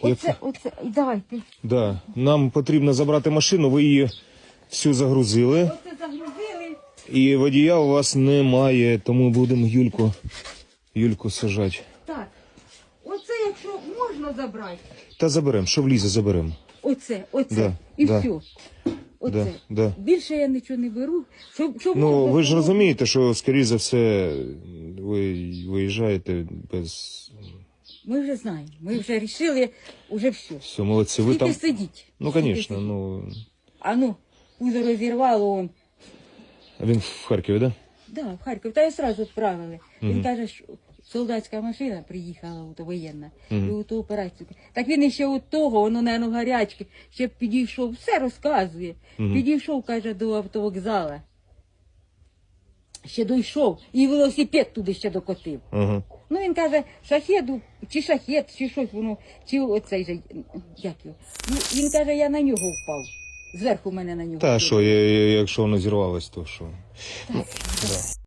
Оце, оце, і давайте. Да. Нам потрібно забрати машину, ви її всю загрузили, Оце загрузили. і водія у вас немає, тому будемо Юльку, Юльку сажати. Так. Оце, якщо можна забрати. Та заберемо, що влізе, заберемо. Оце, оце. Да, і да. все. Оце. Да, да. Більше я нічого не беру. Щоб, щоб Ну, ви ж розумієте, що, скоріше за все, ви виїжджаєте без. Ми вже знаємо. Ми вже рішили, уже все. Все, молодці. Ви Тільки там. сидіть. Ну, Тільки звісно, сидіть. ну. А ну, пузо розірвало он. А Він в Харкові? Да? Да, в Харків. Та й одразу відправили. Мгм. Він каже, що солдатська машина приїхала, от, воєнна, Мгм. і у ту операцію. Так він іще от того, воно, наверное, гарячке, ще підійшов, все розказує. Мгм. Підійшов, каже, до автовокзала. Ще дійшов, і велосипед туди ще докотив. Ага. Ну він каже, шахеду, чи шахет, чи щось воно, чи оцей же, як його. Ну, він каже, я на нього впав. Зверху мене на нього. Та впав. що, я- я- якщо воно зірвалось, то що? Так,